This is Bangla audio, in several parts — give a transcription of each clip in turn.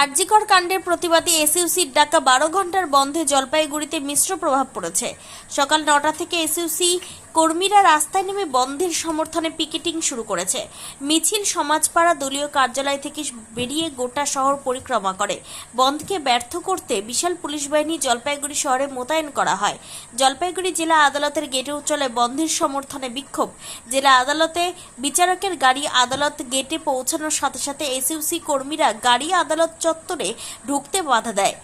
আরজিকর কাণ্ডের প্রতিবাদে এসইউসির ডাকা বারো ঘণ্টার বন্ধে জলপাইগুড়িতে মিশ্র প্রভাব পড়েছে। সকাল নটা থেকে এসইউসি কর্মীরা রাস্তায় নেমে বন্ধের সমর্থনে পিকেটিং শুরু করেছে। মিছিল সমাজপাড়া দলীয় কার্যালয় থেকে বেরিয়ে গোটা শহর পরিক্রমা করে। বন্ধকে ব্যর্থ করতে বিশাল পুলিশ বাহিনী জলপাইগুড়ি শহরে মোতায়েন করা হয়। জলপাইগুড়ি জেলা আদালতের গেটে চলে বন্ধের সমর্থনে বিক্ষোভ। জেলা আদালতে বিচারকের গাড়ি আদালত গেটে পৌঁছানোর সাথে সাথে এসইউসি কর্মীরা গাড়ি আদালত চত্বরে ঢুকতে বাধা দেয়।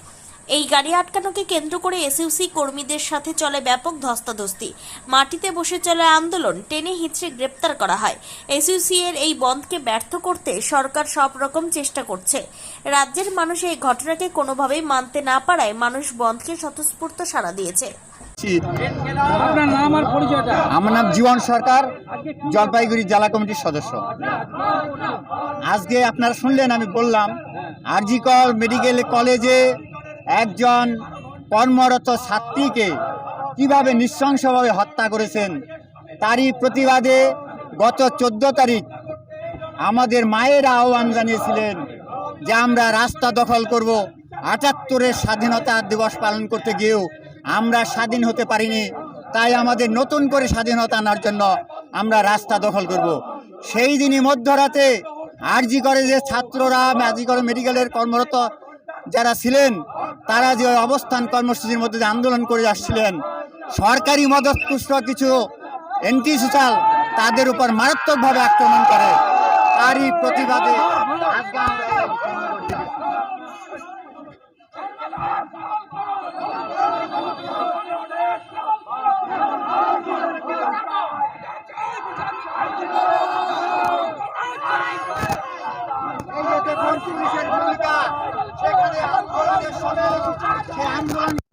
এই গাড়ি আটকানোকে কেন্দ্র করে এসইউসি কর্মীদের সাথে চলে ব্যাপক ধস্তাধস্তি। মাটিতে বসে চলে আন্দোলন টেনে হিঁচড়ে গ্রেপ্তার করা হয়। এসইউসি এর এই বন্ধকে ব্যর্থ করতে সরকার সব রকম চেষ্টা করছে। রাজ্যের মানুষ এই ঘটনাকে কোনোভাবেই মানতে না পারায় মানুষ বন্ধকে স্বতঃস্ফূর্ত সাড়া দিয়েছে। ছি। আপনার নাম আর পরিচয়টা? আমার নাম জীবন সরকার জলপাইগুড়ি জেলা কমিটির সদস্য। আজকে আপনারা শুনলেন আমি বললাম আরজিকর মেডিকেল কলেজে একজন কর্মরত ছাত্রীকে কীভাবে নৃশংসভাবে হত্যা করেছেন, তারই প্রতিবাদে গত চোদ্দ তারিখ আমাদের মায়েরা আহ্বান জানিয়েছিলেন যে আমরা রাস্তা দখল করব, আটাত্তরের স্বাধীনতা দিবস পালন করতে গিয়েও আমরা স্বাধীন হতে পারিনি, তাই আমাদের নতুন করে স্বাধীনতা আনার জন্য আমরা রাস্তা দখল করব। সেই দিনই মধ্যরাতে আরজি করে যে ছাত্ররা, আরজি করে মেডিকেলের কর্মরত যারা ছিলেন, তারা যে অবস্থান কর্মসূচির মধ্যে যে আন্দোলন করে আসছিলেন, সরকারি মদতপুষ্ট কিছু এন্টি সোশ্যাল তাদের উপর মারাত্মকভাবে আক্রমণ করে। তারই প্রতিবাদে আজকে আমরা I'm going.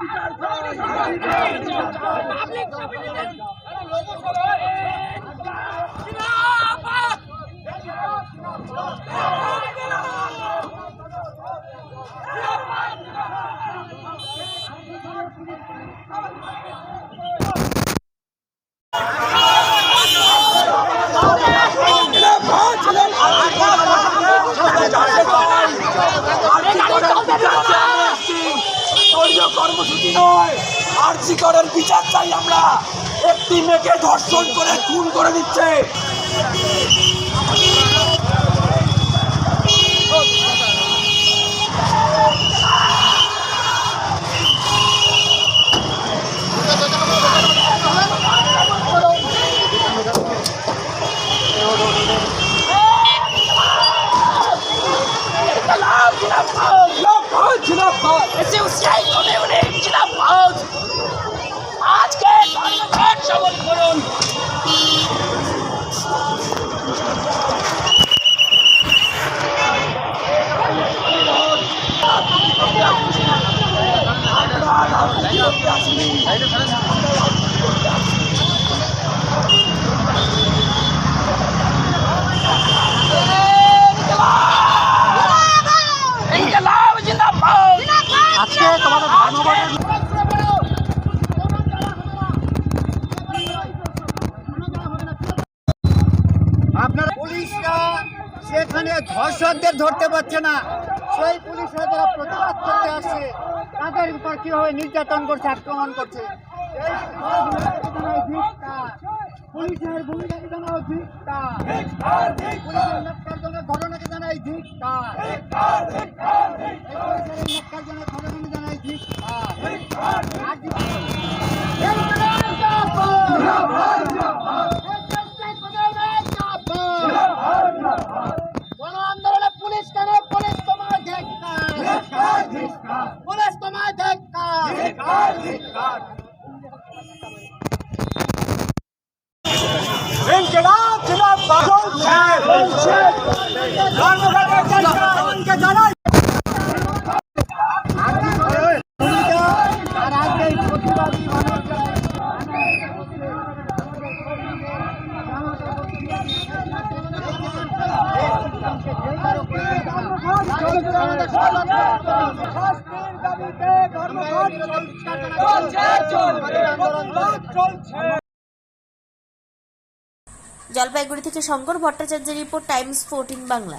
বিচার চাই দলীয় কর্মসূচি নয় আরজি করের বিচার চাই আমরা একটি মেয়েকে ধর্ষণ করে খুন করে দিচ্ছে আজকে ধর্মঘট সবল করুন ইনকলাব আজকে তোমাদের পুলিশরা সেখানে ধর্ষকদের ধরতে পারছে না সেই পুলিশরা যারা প্রতিবাদ করতে আসছে, তাদের উপর কীভাবে নির্যাতন করছে, আক্রমণ করছে। পুলিশের ভূমিকাকে জানাও ধিক্কার। পুলিশের ন্যাক্কারজনক ঘটনাকে জানাই ধিক্কার। এই পুলিশের ন্যাক্কারজনক ঘটনাকে জানাই ধিক্কার। আর গণ আন্দোলনে পুলিশ পুলিশ তোমায় ধিক্কার এই প্রতিবাদী জলপাইগুড়ি থেকে শঙ্কর ভট্টাচার্যের রিপোর্ট টাইমস ফোরটিন বাংলা।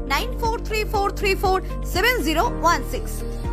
9434347016.